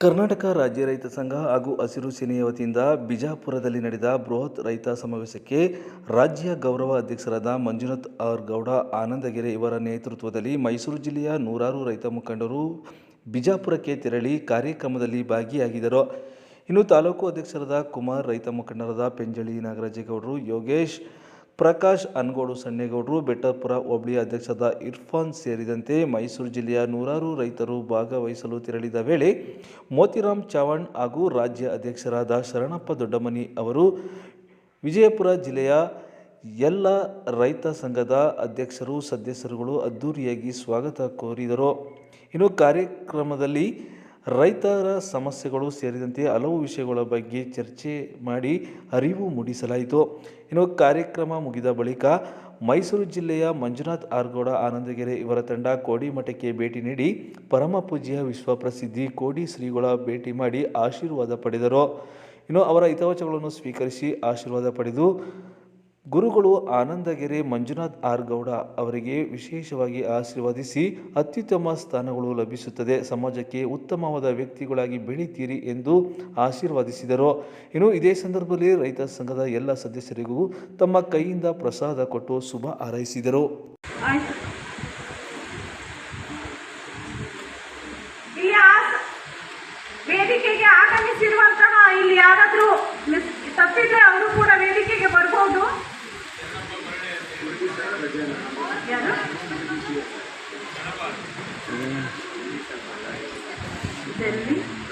ಕರ್ನಾಟಕ ರಾಜ್ಯ ರೈತ ಸಂಘ ಹಾಗೂ ಹಸಿರು ಸೇನೆಯ ವತಿಯಿಂದ ಬಿಜಾಪುರದಲ್ಲಿ ನಡೆದ ಬೃಹತ್ ರೈತ ಸಮಾವೇಶಕ್ಕೆ ರಾಜ್ಯ ಗೌರವ ಅಧ್ಯಕ್ಷರಾದ ಮಂಜುನಾಥ್ ಆರ್ ಗೌಡ ಆನಂದಗೆರೆ ಇವರ ನೇತೃತ್ವದಲ್ಲಿ ಮೈಸೂರು ಜಿಲ್ಲೆಯ ನೂರಾರು ರೈತ ಮುಖಂಡರು ಬಿಜಾಪುರಕ್ಕೆ ತೆರಳಿ ಕಾರ್ಯಕ್ರಮದಲ್ಲಿ ಭಾಗಿಯಾಗಿದ್ದರು. ಇನ್ನು ತಾಲೂಕು ಅಧ್ಯಕ್ಷರಾದ ಕುಮಾರ್, ರೈತ ಮುಖಂಡರಾದ ಪೆಂಜಳಿ ನಾಗರಾಜೇಗೌಡರು, ಯೋಗೇಶ್ ಪ್ರಕಾಶ್ ಅನ್ಗೋಡು ಸಣ್ಣೇಗೌಡರು ಬೆಟ್ಟಪುರ ಹೋಬಳಿ ಅಧ್ಯಕ್ಷದ ಇರ್ಫಾನ್ ಸೇರಿದಂತೆ ಮೈಸೂರು ಜಿಲ್ಲೆಯ ನೂರಾರು ರೈತರು ಭಾಗವಹಿಸಲು ತೆರಳಿದ ವೇಳೆ ಮೋತಿರಾಮ್ ಚವಾಣ್ ಹಾಗೂ ರಾಜ್ಯ ಅಧ್ಯಕ್ಷರಾದ ಶರಣಪ್ಪ ದೊಡ್ಡಮನಿ ಅವರು ವಿಜಯಪುರ ಜಿಲ್ಲೆಯ ಎಲ್ಲ ರೈತ ಸಂಘದ ಅಧ್ಯಕ್ಷರು, ಸದಸ್ಯರುಗಳು ಅದ್ದೂರಿಯಾಗಿ ಸ್ವಾಗತ ಕೋರಿದರು. ಇನ್ನು ಕಾರ್ಯಕ್ರಮದಲ್ಲಿ ರೈತರ ಸಮಸ್ಯೆಗಳು ಸೇರಿದಂತೆ ಹಲವು ವಿಷಯಗಳ ಬಗ್ಗೆ ಚರ್ಚೆ ಮಾಡಿ ಅರಿವು ಮೂಡಿಸಲಾಯಿತು. ಇನ್ನು ಕಾರ್ಯಕ್ರಮ ಮುಗಿದ ಬಳಿಕ ಮೈಸೂರು ಜಿಲ್ಲೆಯ ಮಂಜುನಾಥ್ ಆರ್ಗೌಡ ಆನಂದಗೆರೆ ಇವರ ತಂಡ ಕೋಡಿಮಠಕ್ಕೆ ಭೇಟಿ ನೀಡಿ ಪರಮ ಪೂಜ್ಯ ವಿಶ್ವಪ್ರಸಿದ್ಧಿ ಕೋಡಿ ಶ್ರೀಗಳ ಭೇಟಿ ಮಾಡಿ ಆಶೀರ್ವಾದ ಪಡೆದರು. ಇನ್ನು ಅವರ ಹಿತವಚಗಳನ್ನು ಸ್ವೀಕರಿಸಿ ಆಶೀರ್ವಾದ ಪಡೆದು ಗುರುಗಳು ಆನಂದಗೆರೆ ಮಂಜುನಾಥ್ ಆರ್ ಗೌಡ ಅವರಿಗೆ ವಿಶೇಷವಾಗಿ ಆಶೀರ್ವದಿಸಿ ಅತ್ಯುತ್ತಮ ಸ್ಥಾನಗಳು ಲಭಿಸುತ್ತದೆ. ಸಮಾಜಕ್ಕೆ ಉತ್ತಮವಾದ ವ್ಯಕ್ತಿಗಳಾಗಿ ಬೆಳೀತೀರಿ ಎಂದು ಆಶೀರ್ವದಿಸಿದರು. ಇನ್ನು ಇದೇ ಸಂದರ್ಭದಲ್ಲಿ ರೈತ ಸಂಘದ ಎಲ್ಲ ಸದಸ್ಯರಿಗೂ ತಮ್ಮ ಕೈಯಿಂದ ಪ್ರಸಾದ ಕೊಟ್ಟು ಶುಭ ಹಾರೈಸಿದರು. ವೇದಿಕೆಗೆ दिल्ली